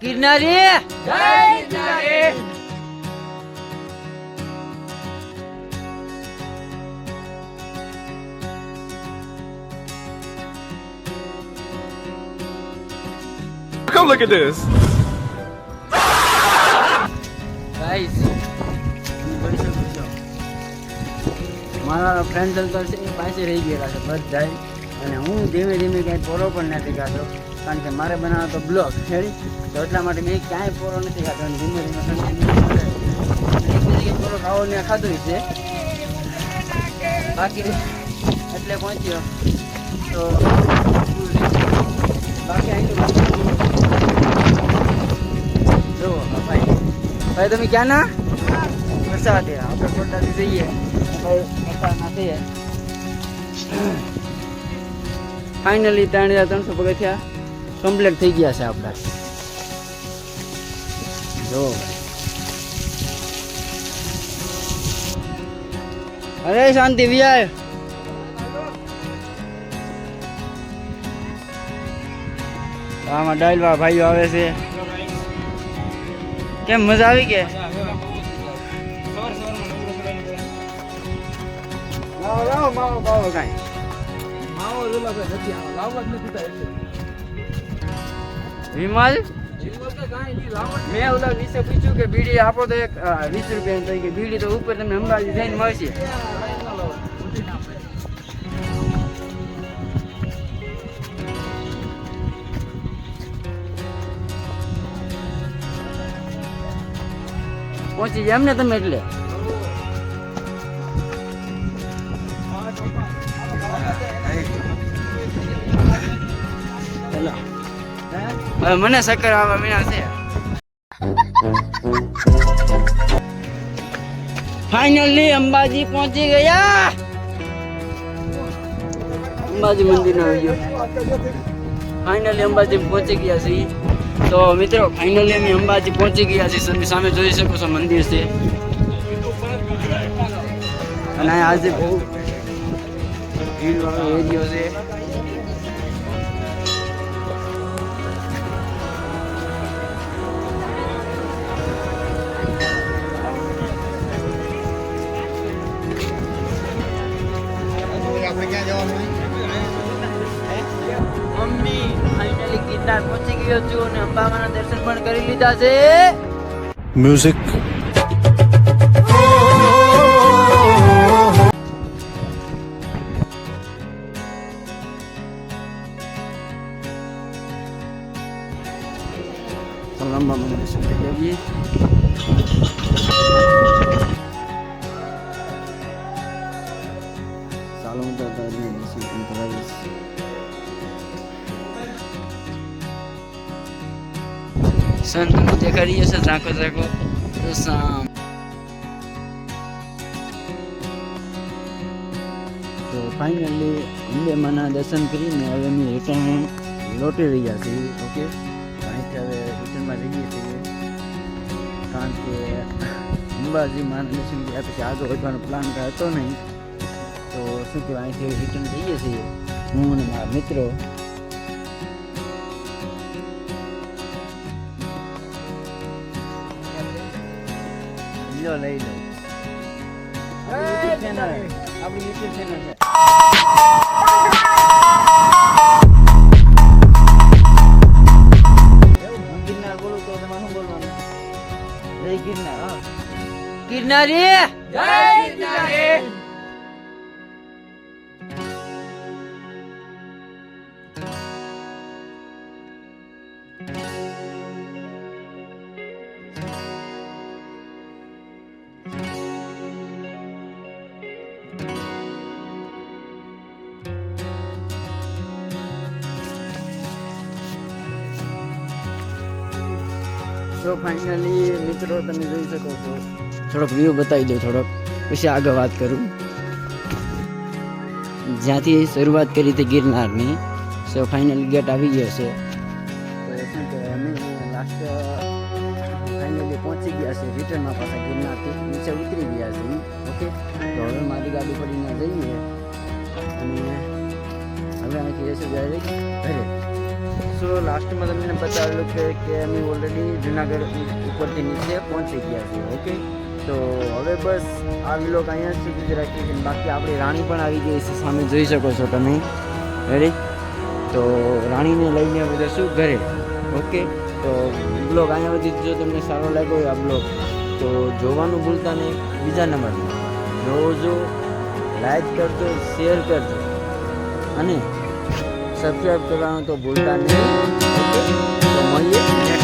Girnari! Come look at this. છું મારા friend circle છે એ પાસે રહી ગયેલા છે બધા અને હું ધીમે ધીમે ક્યાંય પોરો પણ નથી ખાતો કારણ કે મારે બનાવવો તો બ્લોગ હેડી તો એટલા માટે મેં ક્યાંય પોરો નથી ખાતો અને ધીમે ધીમે પોરો ખાવો ને ખાધું છે. બાકી એટલે પહોંચ્યો. તો બાકી અહીં ભાઈ. ભાઈ, તમે ક્યાં ના? વરસાદ. આપણે ખોટાથી જઈએ. ભાઈ વરસાદ ના ફાઇનલી ત્રણ હજાર ત્રણસો પગથિયા. કમ્પ્લીટ થઈ ગયા છે આપણા જો. અરે શાંતિ વિજય આમાં ડાયલવા ભાઈઓ આવે છે. કેમ મજા આવી કે? લાવો લાવો માવો બાવો કાંઈ. વિમલ? મેં ઓલા વિશે પૂછ્યું કે બીડી આપો તો એક વીસ રૂપિયા થઈ ગઈ. બીડી તો ઉપર તમને અંબાજી જઈને મળશે. પહોંચી જાય એમને તમે એટલે? મને શક્કર આવવા મીણા છે ફાઇનલી અંબાજી પહોંચી ગયા અંબાજી મંદિર નો વિડીયો ફાઇનલી અંબાજી પહોંચી ગયા છીએ તો મિત્રો ફાઇનલી અમે અંબાજી પહોંચી ગયા છીએ તમે સામે જોઈ શકો છો મંદિર છે અને અહીંયા આજે બહુ ભીડ વાળો એરિયો છે મમ્મી ફાઇનલી ગિરનાર પહોંચી ગયો છું અને અંબામાના દર્શન પણ કરી લીધા છે Music. ચાલો અંબામાના દર્શન કરી આવીએ ચાલો હું તો અત્યારે દર્શન પણ કરાવીશ સંતનું દેખાડી હશે ઝાંકો ઝાંકો તો સામ તો ફાઇનલી અંબે માના દર્શન કરીને હવે અમે રિટર્ન લોટી રહ્યા છીએ ઓકે અહીંથી હવે રિટર્નમાં રહીએ છીએ કારણ કે અંબાજી માના દર્શન કર્યા પછી આગળ વધવાનો પ્લાન કાંઈ હતો નહીં તો શું કહેવાય અહીંથી રિટર્ન જઈએ છીએ હું અને મારા મિત્રો લો લઈ લો આપણી યુટ્યુબ ચેનલ આપણી યુટ્યુબ ચેનલ છે એવું? હું ગિરનાર બોલું તો તમારે શું બોલવાનું જય ગિરનાર હા ગિરનારી જય ગિરનારી તો ફાઇનલી મિત્રો તમે જોઈ શકો છો થોડોક વ્યૂ બતાવી દો થોડોક પછી આગળ વાત કરું જ્યાંથી શરૂઆત કરી હતી ગિરનારની સો ફાઇનલી ગેટ આવી ગયો છે છે. રિટર્નમાં પાછા ગિરનારથી નીચે ઉતરી ગયા છે. ઓકે? તો હવે મારી ગાડી પડીને જઈએ. અને હવે અમે કહીએ છીએ જાય ઘરે સો લાસ્ટમાં તમને બતાવેલું છે કે અમે ઓલરેડી જુનાગઢ ઉપરથી નીચે પહોંચી ગયા છીએ. ઓકે? તો હવે બસ આ વિલોક અહીંયા સુધી જ રાખીએ છીએ. બાકી આપણી રાણી પણ આવી ગઈ છે. સામે જોઈ શકો છો તમે. રેડી તો રાણીને લઈને બધા શું ઘરે. ઓકે? તો બ્લોગ અહીંયા સુધી જો તમને સારો લાગ્યો હોય આ બ્લોગ, તો જોવાનું ભૂલતા નહીં. બીજા નંબરમાં જોજો લાઈક કરજો શેર કરજો. અને સબસ્ક્રાઈબ કરવાનું તો ભૂલતા નહીં. તો મળીએ